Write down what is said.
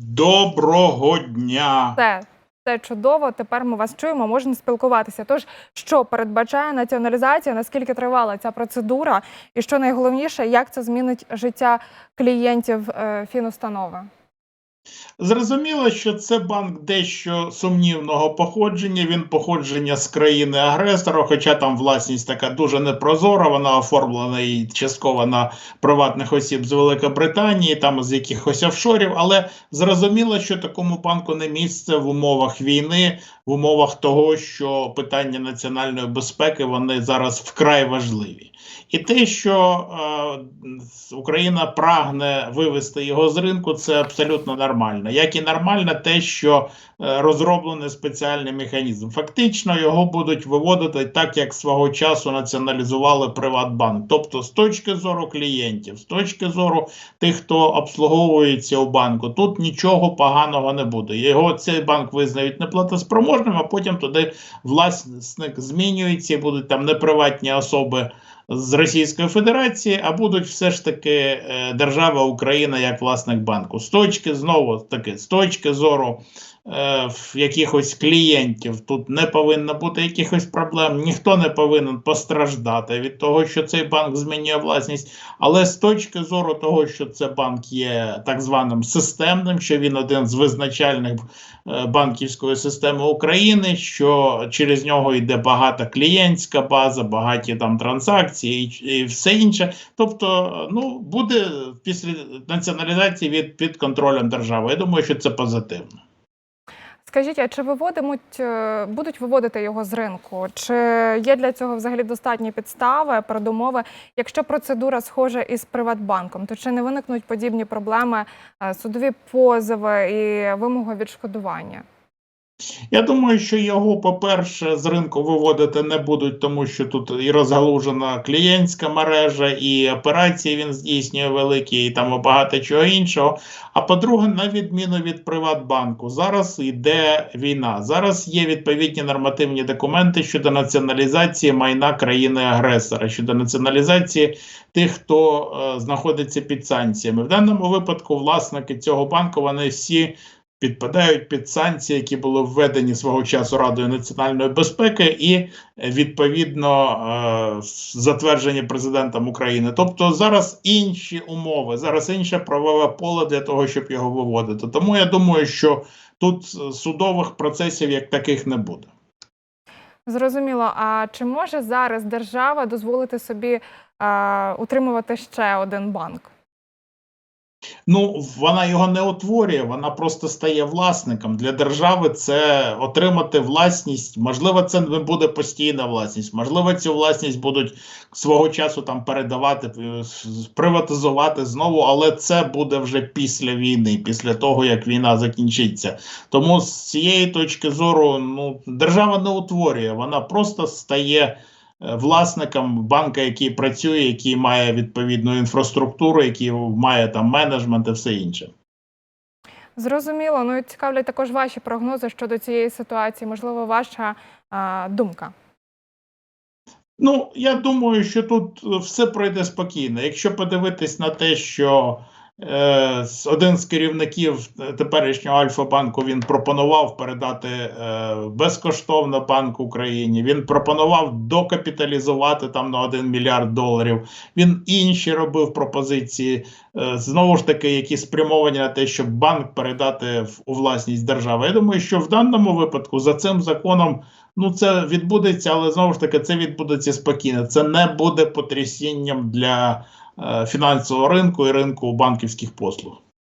Доброго дня! Все, все чудово. Тепер ми вас чуємо, можемо спілкуватися. Тож, що передбачає націоналізація, наскільки тривала ця процедура, і що найголовніше, як це змінить життя клієнтів е, фінустанови? Зрозуміло, що це банк дещо сумнівного походження. Він походження з країни агресора, хоча там власність така дуже непрозора, вона оформлена і частково на приватних осіб з Великобританії, там з якихось офшорів. Але зрозуміло, що такому банку не місце в умовах війни, в умовах того, що питання національної безпеки вони зараз вкрай важливі. І те, що е, Україна прагне вивести його з ринку, це абсолютно нормально. Як і нормально те, що е, розроблений спеціальний механізм. Фактично його будуть виводити так, як свого часу націоналізували Приватбанк. Тобто, з точки зору клієнтів, з точки зору тих, хто обслуговується у банку, тут нічого поганого не буде. Його цей банк визнають неплатоспроможним, а потім туди власник змінюється, і будуть там неприватні особи з Російської Федерації, а будуть все ж таки е, держава Україна як власник банку. З точки знову таки, з точки зору в якихось клієнтів тут не повинно бути якихось проблем. Ніхто не повинен постраждати від того, що цей банк змінює власність. Але з точки зору того, що це банк є так званим системним, що він один з визначальних е, банківської системи України, що через нього йде багата клієнтська база, багаті там транзакції і, і все інше. Тобто, ну буде після націоналізації від під контролем держави. Я думаю, що це позитивно. Скажіть, а чи виводимуть, е, будуть виводити його з ринку? Чи є для цього взагалі достатні підстави, передумови? Якщо процедура схожа із Приватбанком, то чи не виникнуть подібні проблеми, е, судові позови і вимоги відшкодування? Я думаю, що його, по-перше, з ринку виводити не будуть, тому що тут і розгалужена клієнтська мережа, і операції він здійснює великі, і там багато чого іншого. А по-друге, на відміну від Приватбанку, зараз йде війна. Зараз є відповідні нормативні документи щодо націоналізації майна країни-агресора, щодо націоналізації тих, хто е, знаходиться під санкціями. В даному випадку власники цього банку вони всі підпадають під санкції, які були введені свого часу Радою національної безпеки, і відповідно е, затверджені президентом України. Тобто зараз інші умови, зараз інше правове поле для того, щоб його виводити. Тому я думаю, що тут е, судових процесів як таких не буде. Зрозуміло. А чи може зараз держава дозволити собі е, утримувати ще один банк? Ну, вона його не утворює, вона просто стає власником. Для держави це отримати власність. Можливо, це не буде постійна власність. Можливо, цю власність будуть свого часу там передавати, е, приватизувати знову, але це буде вже після війни, після того як війна закінчиться. Тому з цієї точки зору, ну держава не утворює, вона просто стає. Е, Власником банка, який працює, який має відповідну інфраструктуру, який має там менеджмент і все інше. Зрозуміло. Ну і цікавлять також ваші прогнози щодо цієї ситуації. Можливо, ваша е, думка. Ну, я думаю, що тут е, все пройде спокійно. Якщо подивитись на те, що один з керівників е, теперішнього Альфа-банку він пропонував передати е, безкоштовно банк Україні, він пропонував докапіталізувати там на 1 мільярд доларів. Він інші робив пропозиції, е, знову ж таки, які спрямовані на те, щоб банк передати у власність держави. Я думаю, що в даному випадку за цим законом. Ну, це відбудеться, але знову ж таки, це відбудеться спокійно. Це не буде потрясінням для е, фінансового ринку і ринку банківських послуг.